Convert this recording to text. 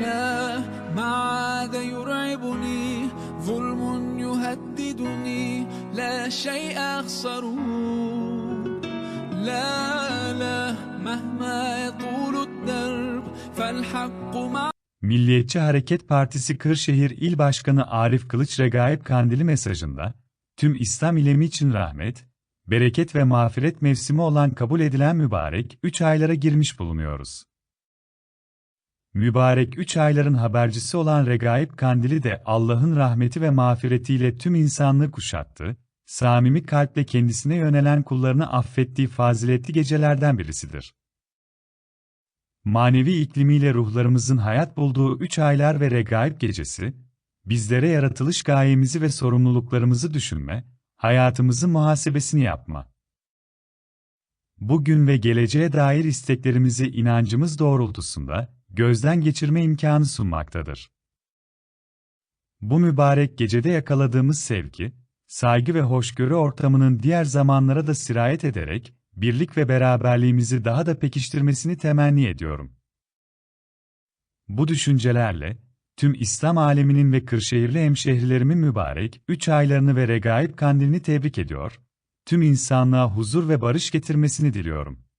لا ما عاد يرعبني ظلم يهددني لا شيء أخسره لا لا مهما يطول الدرب فالحق مع Milliyetçi Hareket Partisi Kırşehir İl Başkanı Arif Kılıç Regaip Kandili mesajında, tüm İslam ilemi için rahmet, bereket ve mağfiret mevsimi olan kabul edilen mübarek 3 aylara girmiş bulunuyoruz. Mübarek 3 ayların habercisi olan Regaip Kandili de Allah'ın rahmeti ve mağfiretiyle tüm insanlığı kuşattı, samimi kalple kendisine yönelen kullarını affettiği faziletli gecelerden birisidir. Manevi iklimiyle ruhlarımızın hayat bulduğu üç aylar ve regaib gecesi, bizlere yaratılış gayemizi ve sorumluluklarımızı düşünme, hayatımızın muhasebesini yapma. Bugün ve geleceğe dair isteklerimizi inancımız doğrultusunda, gözden geçirme imkanı sunmaktadır. Bu mübarek gecede yakaladığımız sevgi, saygı ve hoşgörü ortamının diğer zamanlara da sirayet ederek, birlik ve beraberliğimizi daha da pekiştirmesini temenni ediyorum. Bu düşüncelerle, tüm İslam aleminin ve Kırşehirli hemşehrilerimin mübarek üç aylarını ve regaib kandilini tebrik ediyor, tüm insanlığa huzur ve barış getirmesini diliyorum.